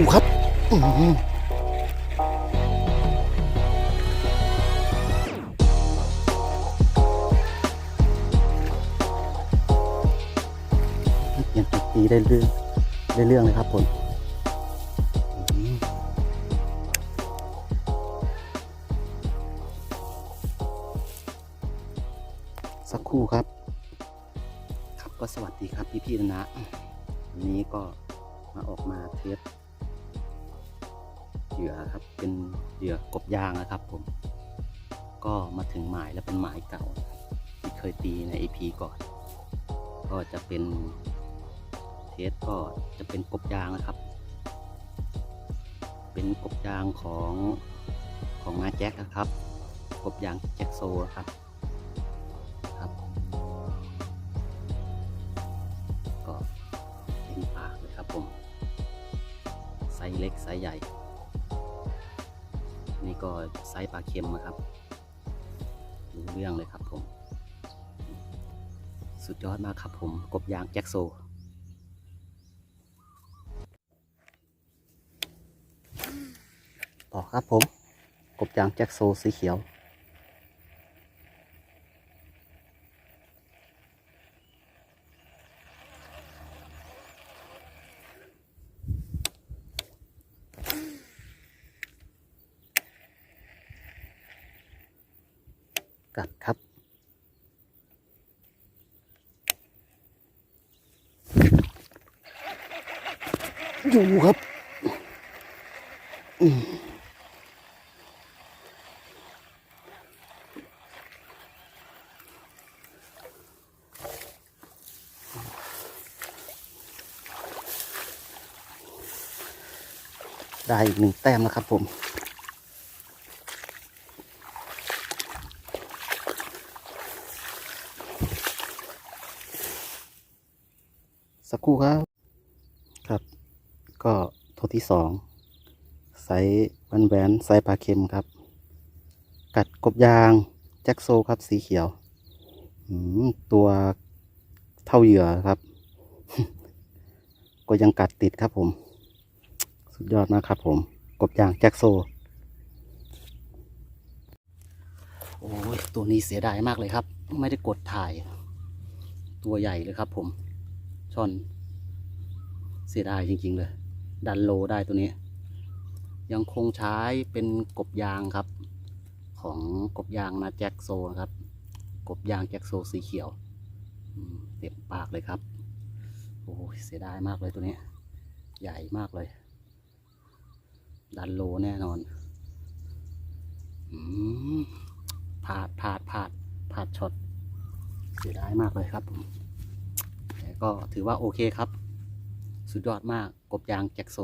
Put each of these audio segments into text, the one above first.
ดูครับเปลี่ยนจุดตีได้เรื่องได้เรื่องเลยครับผมสักครู่ครับ ครับก็สวัสดีครับพี่ๆนะนะ วันนี้ก็มาออกมาเทส เหยื่อครับ เป็นเหยื่อกบยางนะครับ ผม ก็มาถึงหมายแล้วเป็นหมายเก่า ที่เคยตีใน EP ก่อน ก็จะเป็นเทสก็จะเป็นกบยางนะครับ เป็นกบยางของของนาแจ็คนะครับกบยางแจ็คโซครับครับก็เต็มปากเลยครับผมไซส์เล็กไซส์ใหญ่ ก็ไซส์ปลาเค็มนะครับรู้เรื่องเลยครับผม สุดยอดมากครับผม กบยางแจ็คโซต่อครับผม กบยางแจ็คโซสีเขียว กัดครับ อยู่ครับอืมได้อีกหนึ่งแต้มแล้วครับผม ครู่ครับครับ ก็ตัวที่สองไซส์แวนแวนๆไซส์ปลาเค็มครับ กัดกบยางแจ็คโซครับสีเขียวตัวเท่าเหยื่อครับ ก็ยังกัดติดครับผม สุดยอดมากครับผม กบยางแจ็คโซ โอ้ยตัวนี้เสียดายมากเลยครับ ไม่ได้กดถ่าย ตัวใหญ่เลยครับผมช่อน เสียดายจริง ๆ เลย ดันโลได้ตัวนี้ ยังคงใช้เป็นกบยางครับ ของกบยางนะแจ็คโซนะครับ กบยางแจ็คโซสีเขียวเต็มปากเลยครับ โอ้เสียดายมากเลยตัวนี้ ใหญ่มากเลย ดันโลแน่นอนอืมพลาดพลาดพลาดพลาดช็อตเสียดายมากเลยครับผมแต่ก็ถือว่าโอเคครับ สุดยอดมากกบยางแจ็คโซ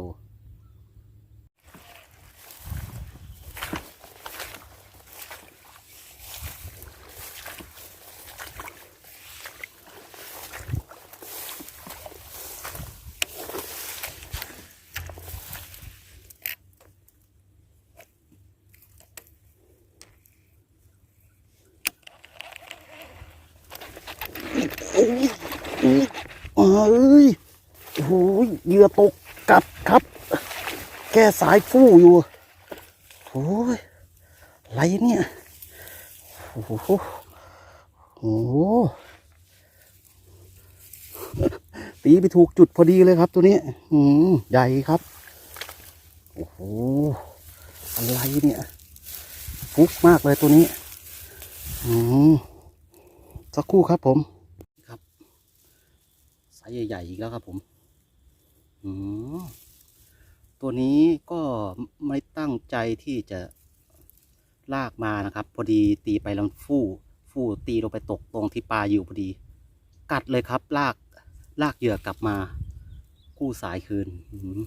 โอ้ยเอ้ยอ้ย เหยื่อตกกัดครับ แก้สายฟู่อยู่โอ้ยอะไรเนี่ย โอ้โหโอ้ตีไปถูกจุดพอดีเลยครับตัวนี้ อืมใหญ่ครับ โอ้โห อะไรเนี่ย ฟุกมากเลยตัวนี้ อืมสักครู่ครับผม ครับ สายใหญ่ๆอีกแล้วครับผม ตัวนี้ก็ไม่ตั้งใจที่จะลากมานะครับ พอดีตีไปแล้วฟู่ฟู่ตีลงไปตกตรงที่ปลาอยู่พอดี กัดเลยครับ ลากลากเหยื่อกลับมากู้สายคืนอืม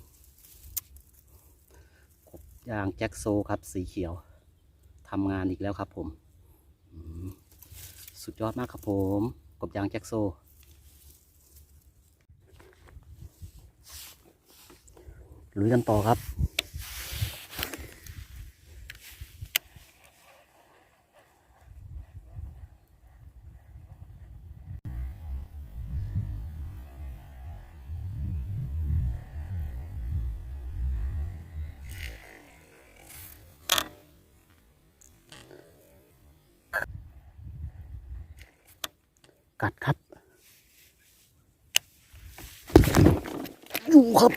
กบยางแจ็คโซครับ สีเขียวทำงานอีกแล้วครับผมมสุดยอดมากครับผม กบยางแจ็คโซ ลุยกันต่อครับ กัดครับ อยู่ครับ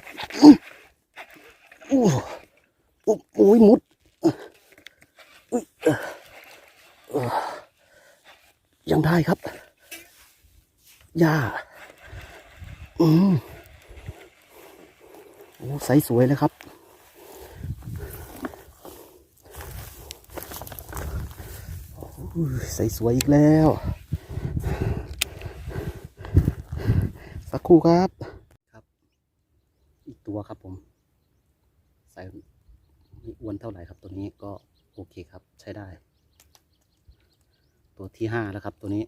หญ้า อืมโอ้ใสสวยเลยครับ ใสสวยอีกแล้ว สักครู่ครับ ครับ อีกตัวครับผม ใส่ไม่อ้วนเท่าไหร่ครับ ตัวนี้ก็โอเคครับ ใช้ได้ ตัวที่ห้าแล้วครับตัวนี้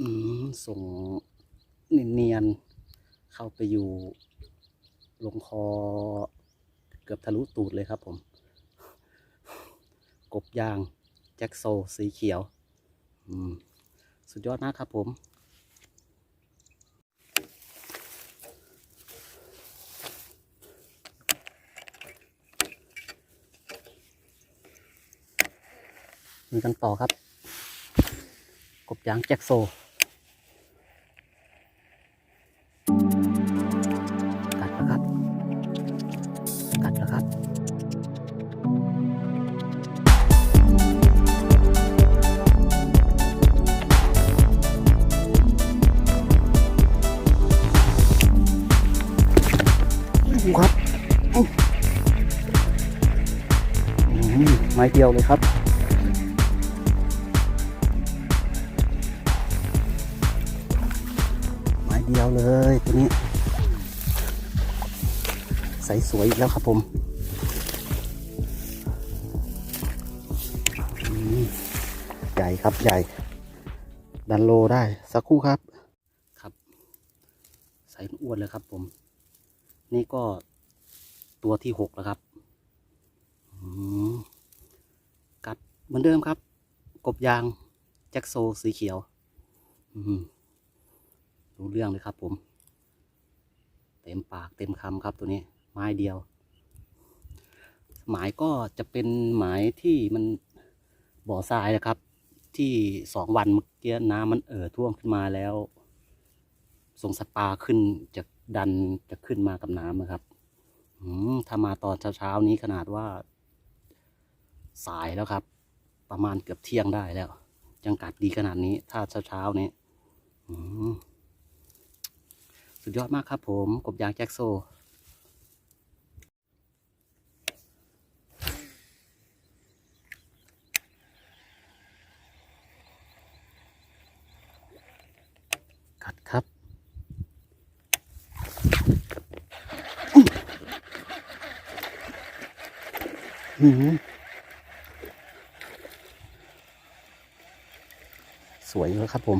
อืมส่งเนียนๆเข้าไปอยู่ ลงคอ เกือบทะลุตูดเลยครับผม กบยาง แจ็คโซสีเขียว อืม สุดยอดมากครับผมมีกันต่อครับ กบยางแจ็คโซ ม้เดียวเลยครับ ไม้เดียวเลยตัวนี้ ใสสวยอีกแล้วครับผมใหญ่ครับใหญ่ ดันโลได้สักคู่ครับครับใสอ้วนเลยครับผม นี่ก็ตัวที่หกแล้วครับ อืม เหมือนเดิมครับ กบยางแจ็คโซสีเขียวรู้เรื่องเลยครับผม เต็มปากเต็มคำครับตัวนี้ ไม้เดียว หมายก็จะเป็นหมายที่มันบ่อทรายนะครับ ที่สองวันเมื่อกี้น้ำมันเอ่อท่วมขึ้นมาแล้วส่งสัตว์ปลาขึ้นจะดันจะขึ้นมากับน้ำนะครับถ้ามาตอนเช้าๆนี้ขนาดว่า สายแล้วครับ ประมาณเกือบเที่ยงได้แล้วยังกัดดีขนาดนี้ ถ้าเช้าๆนี้สุดยอดมากครับผมกบยางแจ็คโซกัดครับอืม วยเลยครับผม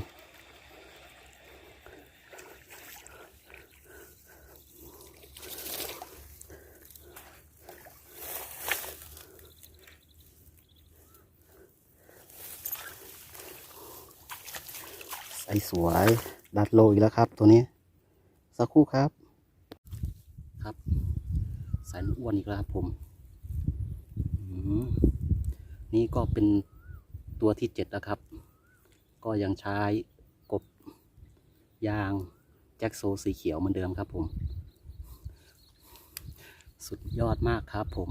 ใสสวยดัดโลอีกแล้วครับ ตัวนี้ สักครู่ครับ ครับสายอ้วนอีกแล้วครับผมนี่ก็เป็นตัวที่เจ็ดแล้วครับ ก็ยังใช้กบยางแจ็คโซสีเขียวเหมือนเดิมครับผม สุดยอดมากครับผม